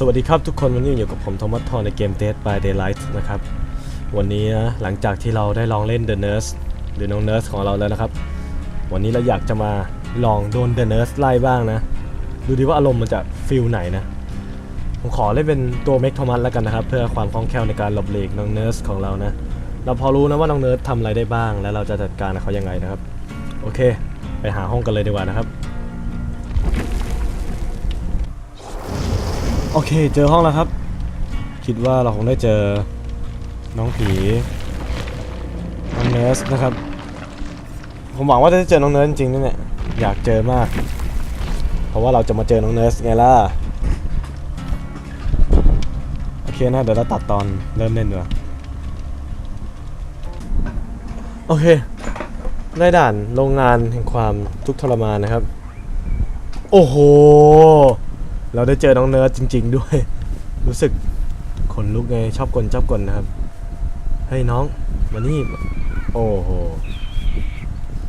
สวัสดีครับทุกคนวันนี้อยู่กับผมโทมัสทอในเกม Dead by Daylight นะครับ วันนี้นะหลังจากที่เราได้ลองเล่น The Nurse หรือน้อง Nurse ของเราแล้วนะครับ วันนี้เราอยากจะมาลองโดน The Nurse ไล่บ้างนะ ดูดีว่าอารมณ์มันจะฟิลไหนนะ ผมขอเล่นเป็นตัวเมกโทมัสแล้วกันนะครับ เพื่อความคล่องแคล่วในการหลบหลีกน้อง Nurse ของเรานะ เราพอรู้นะว่าน้อง Nurse ทำอะไรได้บ้าง และเราจะจัดการเขายังไงนะครับ โอเค ไปหาห้องกันเลยดีกว่านะครับ อเค เจอห้องแล้วครับ คิดว่าเราคงได้เจอน้องผีน้องเนิร์สนะครับ ผมหวังว่าจะได้เจอน้องเนิร์สจริงๆนะเนี่ยอยากเจอมาก เพราะว่าเราจะมาเจอน้องเนิร์สไงล่ะโอเคนะเดี๋ยวเราตัดตอนเริ่มเล่นดีกว่าโอเค ได้ด่านโรงงานแห่งความทุกข์ทรมานนะครับ โอ้โห เราได้เจอน้องเนิร์ดจริง ๆ ด้วย รู้สึกขนลุกไงชอบกลชอบกลนะครับเฮ้ยน้องมานี่โอ้โห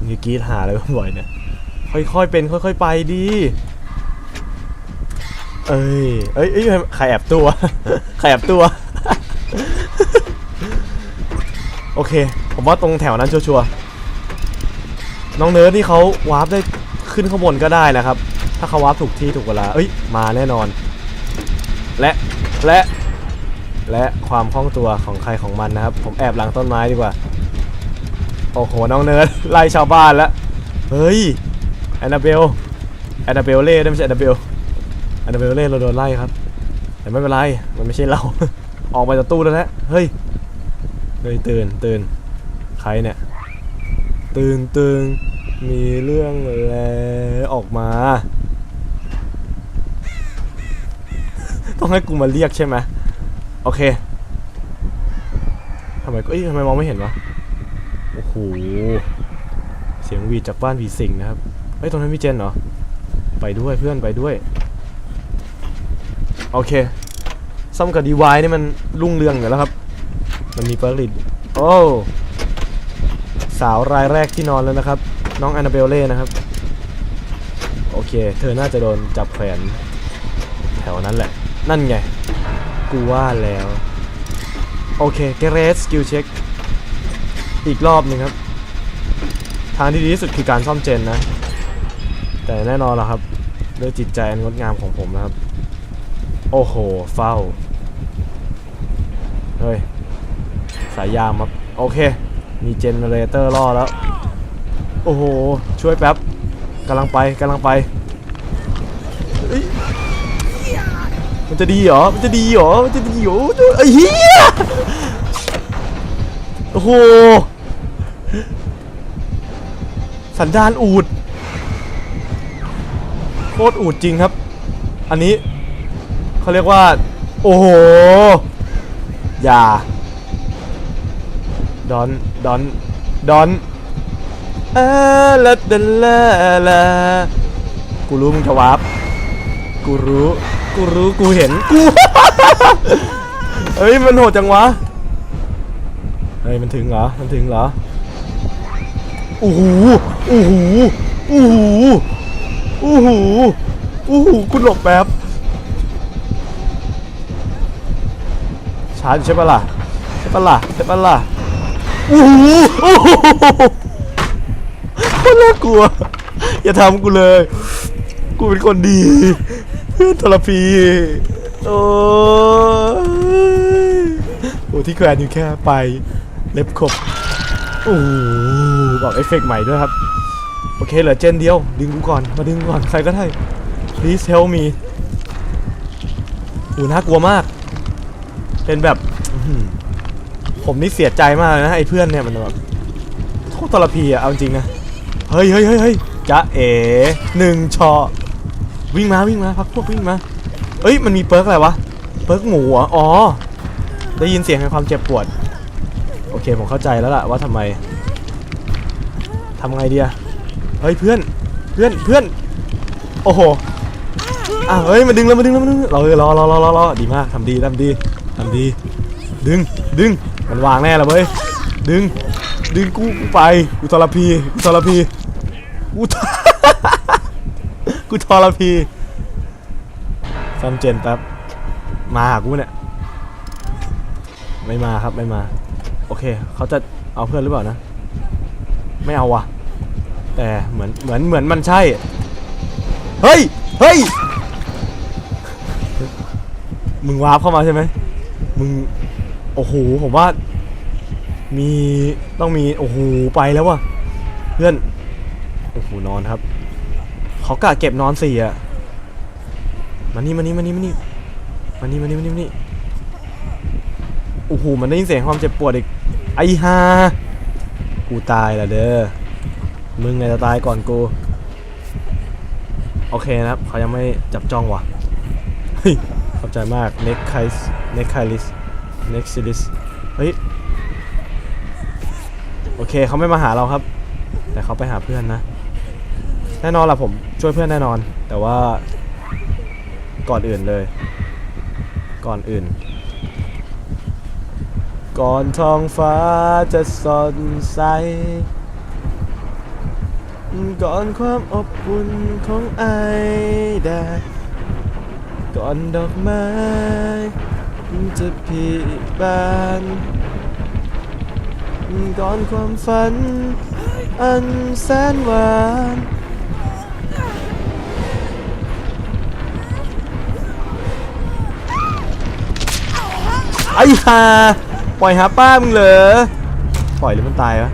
มีกรีดหาอะไรบ่อยๆเนี่ยค่อยๆเป็น ค่อย ๆ ไปดีเอ้ยเอ้ยเอ้ยใครแอบตัวใครแอบตัว โอเค ผมว่าตรงแถวนั้นชัวร์ๆน้องเนิร์ดที่เขาวาร์ปได้ขึ้นข้างบนก็ได้นะครับ ถ้าเขาวาร์ปถูกที่ถูกเวลา เอ้ย มาแน่นอน และและ และความคล่องตัวของใครของมันนะครับ ผมแอบหลังต้นไม้ดีกว่า โอ้โห น้องเนิร์ดไล่ชาวบ้านแล้ว เฮ้ยแอนนาเบลแอนนาเบลเล่ไม่ใช่แอนนาเบลแอนนาเบลเล่เราโดนไล่ครับ แต่ไม่เป็นไร มันไม่ใช่เรา ออกมาจากตู้แล้วนะเฮ้ยเฮ้ยตื่นตื่นใครเนี่ย ตื่นตื่นมีเรื่องแล้วออกมา ต้องให้กูมาเรียกใช่ไหมโอเคทำไมเอ้ยทำไมมองไม่เห็นวะโอ้โหเสียงวีดจากบ้านผีสิงนะครับเฮ้ยตรงนั้นมีเจนเหรอไปด้วยเพื่อนไปด้วยโอเคซ่อมกับดีวายนี่มันรุ่งเรืองอยู่แล้วครับ มันมีเปิร์กลิดโอ้สาวรายแรกที่นอนแล้วนะครับ น้องแอนนาเบลเล่นะครับ โอเค เธอน่าจะโดนจับแขวนแถวนั้นแหละ นั่นไง กูว่าแล้ว โอเคเกเรสสกิลเช็ค อีกรอบหนึงครับ ทางที่ดีที่สุดคือการซ่อมเจนนะ แต่แน่นอนละครับด้วยจิตใจอันงดงามของผมนะครับ โอ้โห เฝ้า เฮ้ย สายยามครับ โอเค มีเจเนเรเตอร์ล่อแล้ว โอ้โห ช่วยแป๊บกำลังไปกำลังไปเอ้ย มันจะดีเหรอ มันจะดีเหรอ มันจะดีเหรอไอ้เหี้ย โอ้โห สันดานอูด โคตรอูดจริงครับ อันนี้เขาเรียกว่า โอ้โห อย่า ดอน ดอน ดอนเออละเดละละกูรู้มึงจะวาร์ปกูรู้ กูรู้กูเห็นกู เฮ้ยมันโหดจังวะ เฮ้ยมันถึงเหรอ มันถึงเหรอโอ้โหโอ้โหโอ้โหโอ้โหโอ้โหคุณหลบแป๊บชาร์จอยู่ใช่ปะล่ะใช่ปะล่ะใช่ปะล่ะโอ้โหโอ้โหโคตรน่ากลัว อย่าทำกูเลย กูเป็นคนดีเพื่อนทรพีโอ้โอ้ที่แขวนอยู่แค่ไปเล็บขบโอ้บอกเอฟเฟกต์ใหม่ด้วยครับ โอเคเหลือเจนเดียว ดึงกูก่อน มาดึงก่อน ใครก็ได้ please help me โอ้น่ากลัวมาก เป็นแบบ ผมนี่เสียใจมากนะ ไอ้เพื่อนเนี่ยมันแบบโทษทรพีอะเอาจริงนะ เฮ้ยเฮ้ยเฮ้ยเฮ้ยจะเอ๋หนึ่งชอ วิ่งมาวิ่งมาพักพวกวิ่งมา เอ้ยมันมีเปิร์กอะไรวะ เปิร์กหมูเหรออ๋อ ได้ยินเสียงแห่งความเจ็บปวด โอเคผมเข้าใจแล้วล่ะว่าทำไมทำไงดีอะเฮ้ยเพื่อน เพื่อนเพื่อน โอ้โหอะเฮ้ยมาดึงแล้วมาดึงแล้วมาดึงเรารอรอรอรอรอดีมากทำดีทำดีทำดี ดึงดึงมันวางแน่และเว้ยดึง ดึงกูไปกูทรพีกูทรพีกูท กูทรพีซ่อมเจนแป๊บ มาหากูเนี่ย ไม่มาครับไม่มา โอเค เขาจะเอาเพื่อนหรือเปล่านะ ไม่เอาว่ะ แต่เหมือนเหมือนเหมือนมันใช่ เฮ้ย เฮ้ย มึงวาร์ปเข้ามาใช่ไหม มึง โอ้โห ผมว่า มีต้องมี โอ้โห ไปแล้วว่ะ เพื่อน โอ้โห นอนครับ เขากะเก็บนอนสี่อะมานี่มานี่มานี่มานี่มานี่มานี่มานี่มานี่โอ้โหมันได้ยินเสียงความเจ็บปวดอีกไอ้ห่ากูตายละเด้อมึงไงจะตายก่อนกูโอเคนะครับเขายังไม่จับจ้องว่ะเฮ้ยขอบใจมาก next k i s next k i l i s next series เฮ้ยโอเคเขาไม่มาหาเราครับ แต่เขาไปหาเพื่อนนะ แน่นอนล่ะผมช่วยเพื่อนแน่นอน แต่ว่าก่อนอื่นเลย ก่อนอื่น ก่อนท้องฟ้าจะสดใส ก่อนความอบอุ่นของไอแดดก่อนดอกไม้จะพีบานก่อนความฝัน อันแสนหวาน ไอ้ห่าปล่อยหาป้ามึงเหรอปล่อยหรือมันตายวะ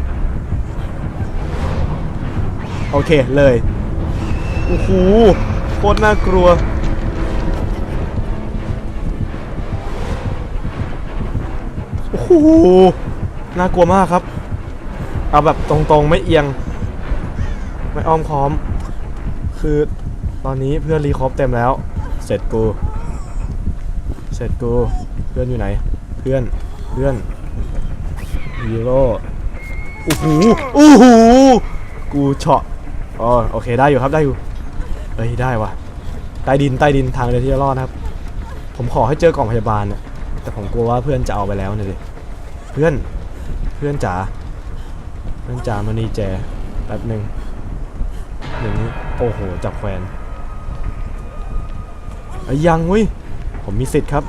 โอเคเลยโอ้โหโคตรน่ากลัวโอ้โหน่ากลัวมากครับ เอาแบบตรงๆไม่เอียง ไม่อ้อมค้อม คือตอนนี้เพื่อนรีคอปเต็มแล้ว เสร็จกู เสร็จกู เพื่อนอยู่ไหน พื่อนเพื่อนฮีโร่โอ้โหโอ้โหกูเฉาะอ๋อโอเคได้อยู่ครับได้อยู่เฮ้ยได้ว่ะใต้ดินใต้ดินทางเดียวที่จะรอดครับ ผมขอให้เจอกล่องพยาบาลเนี่ยแต่ผมกลัวว่าเพื่อนจะเอาไปแล้วเนี่ยดิเพื่อนเพื่อนจ๋าเพื่อนจ๋ามานีแจแป๊บหนึ่งอย่างนี้โอ้โหจับแฟนเอ้ยยังเว้ยผมมีสิทธิ์ครับ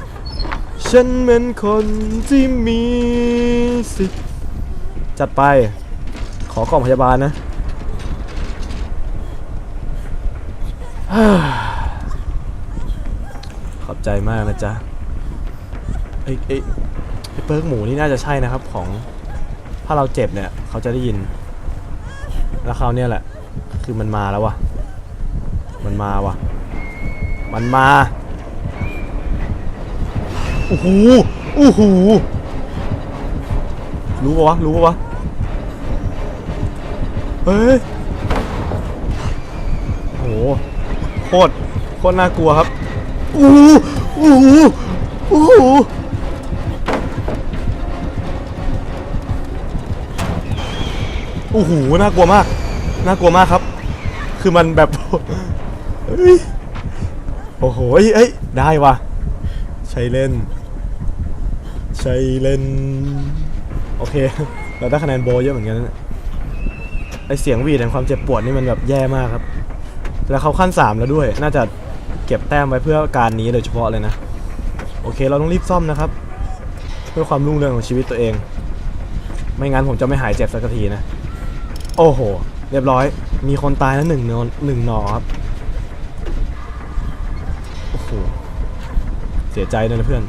ฉันเป็นคนที่มีสิทธิ์จัดไป ขอกล่องพยาบาลนะ ขอบใจมากนะจ๊ะไอ้ไอ้ไอ้เปิร์กหมูนี่น่าจะใช่นะครับของถ้าเราเจ็บเนี่ย เขาจะได้ยิน แล้วเขาวเนี่ยแหละ คือมันมาแล้ววะมันมาว่ะมันมา โอ้โหโอ้โหรู้ปะวะรู้ปะวะเฮ้ยโอ้โหโคตรโคตรน่ากลัวครับโอ้โหโอ้โหโอ้โหโอ้โหน่ากลัวมาก น่ากลัวมากครับ คือมันแบบ โอ้โหเอ้ยเอ้ยได้ว่ะ ใช้เล่น ใช้เล่น โอเค เราได้คะแนนโบเยอะเหมือนกันนะไอเสียงวีดแห่งความเจ็บปวดนี่มันแบบแย่มากครับ แล้วเขาขั้น 3 แล้วด้วย น่าจะเก็บแต้มไว้เพื่อการนี้โดยเฉพาะเลยนะ โอเค เราต้องรีบซ่อมนะครับ เพื่อความรุ่งเรืองของชีวิตตัวเอง ไม่งั้นผมจะไม่หายเจ็บสักทีนะ โอ้โห เรียบร้อย มีคนตายแล้วหนึ่งนอนหนึ่งนอครับ โอ้โห เสียใจด้วยนะเพื่อน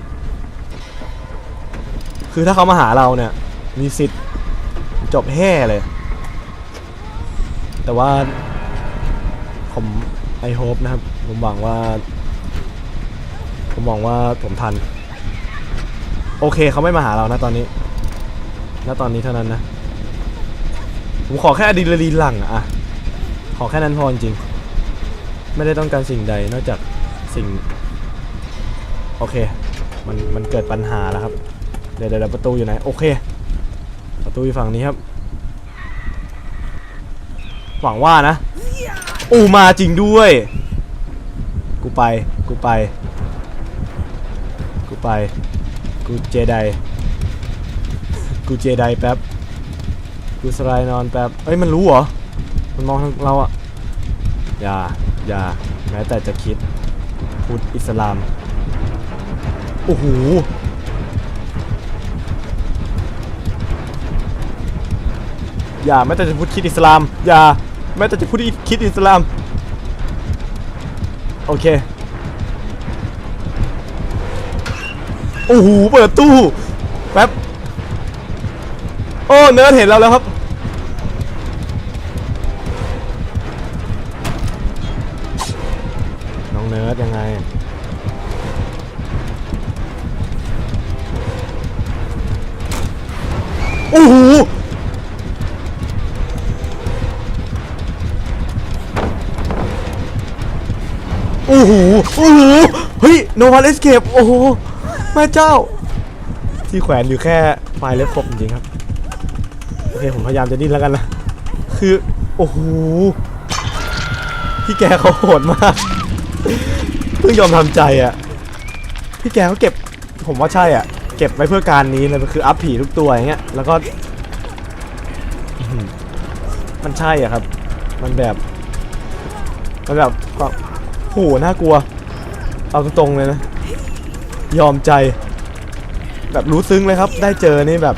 คือถ้าเขามาหาเราเนี่ย มีสิทธิ์จบแห่เลย แต่ว่าผมไอโฮปนะครับ ผมหวังว่า ผมหวังว่าผมทัน โอเคเขาไม่มาหาเรานะตอนนี้ณตอนนี้เท่านั้นนะ ผมขอแค่อะดรีนาลีนหลังอะอะขอแค่นั้นพอจริงๆไม่ได้ต้องการสิ่งใดนอกจากสิ่ง โอเค มันมันเกิดปัญหาแล้วครับ เดี๋ยวเดี๋ยวประตูอยู่ไหน โอเค ประตูอยู่ฝั่งนี้ครับ หวังว่านะอูมาจริงด้วย กูไป กูไป กูไป กูเจได กูเจไดแป๊บ กูสไลนอนแป๊บ เอ้ยมันรู้เหรอ มันมองทางเราอะอย่า อย่า แม้แต่จะคิด พุทธอิสลาม โอ้โห อย่าแม้แต่จะพูดคิดอิสลาม อย่าแม้แต่จะพูดคิดอิสลาม โอเค โอ้โห เปิดตู้ แป๊บ โอ้ เนิร์ดเห็นเราแล้วครับ น้องเนิร์ดยังไงโอ้โห โนวันเอสเคปโอ้โหแม่เจ้า ที่แขวนอยู่แค่ไฟเล็บครบจริงๆครับ โอเค ผมพยายามจะดิ้นแล้วกันนะ คือ โอ้โหพี่แกเขาโหดมาก เพิ่งยอมทำใจอะ พี่แกเขาเก็บ ผมว่าใช่อะ เก็บไว้เพื่อการนี้เลยมันคืออัพผีทุกตัวอย่างเงี้ย แล้วก็ มันใช่อะครับ มันแบบ มันแบบโห น่ากลัว เอาตรงๆเลยนะ ยอมใจ แบบรู้ซึ้งเลยครับ ได้เจอนี่แบบ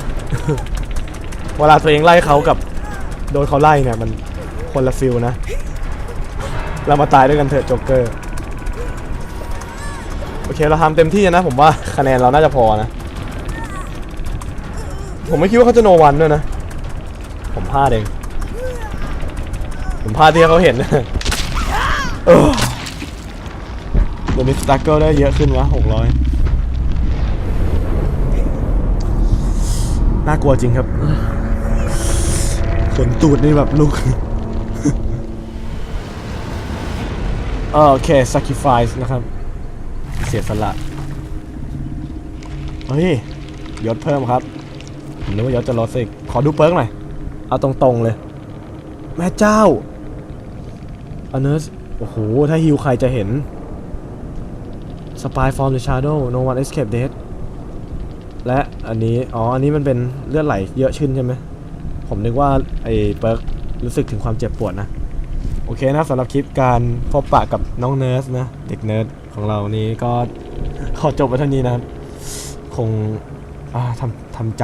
เวลาตัวเองไล่เขากับ โดนเขาไล่เนี่ย มันคนละฟิลนะ เรามาตายด้วยกันเถอะโจ๊กเกอร์ โอเคเราทำเต็มที่นะผมว่าคะแนนเราน่าจะพอนะ ผมไม่คิดว่าเขาจะโนวันด้วยนะ ผมพลาดเอง ผมพลาดที่เขาเห็น เออ ดี๋ยวนี้สตั๊กเกิลได้เยอะขึ้นวะหกร้อยน่ากลัวจริงครับขนตูดนี่แบบลุกโอเค sacrifice นะครับ เสียสละ เฮ้ย ยศเพิ่มครับผมนึกว่ายศจะลดสิขอดูเปิร์กหน่อย เอาตรงๆเลย แม่เจ้าอเนสโอ้โห ถ้าฮิวใครจะเห็น Spy from the Shadow No one escape dead และอันนี้ อ๋อ อันนี้มันเป็นเลือดไหลเยอะขึ้นใช่ไหม ผมนึกว่าไอ้เปิร์กรู้สึกถึงความเจ็บปวดนะ โอเคนะสำหรับคลิปการพบปะกับน้องเนิร์สนะ เด็กเนิร์ดของเรานี้ก็ขอจบไปเท่านี้นะครับคงทำทำใจ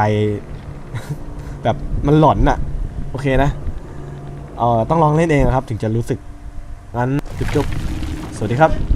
แบบมันหลอนอะโอเคนะ เอ่อ ต้องลองเล่นเองครับ ถึงจะรู้สึก งั้นจุ๊บๆสวัสดีครับ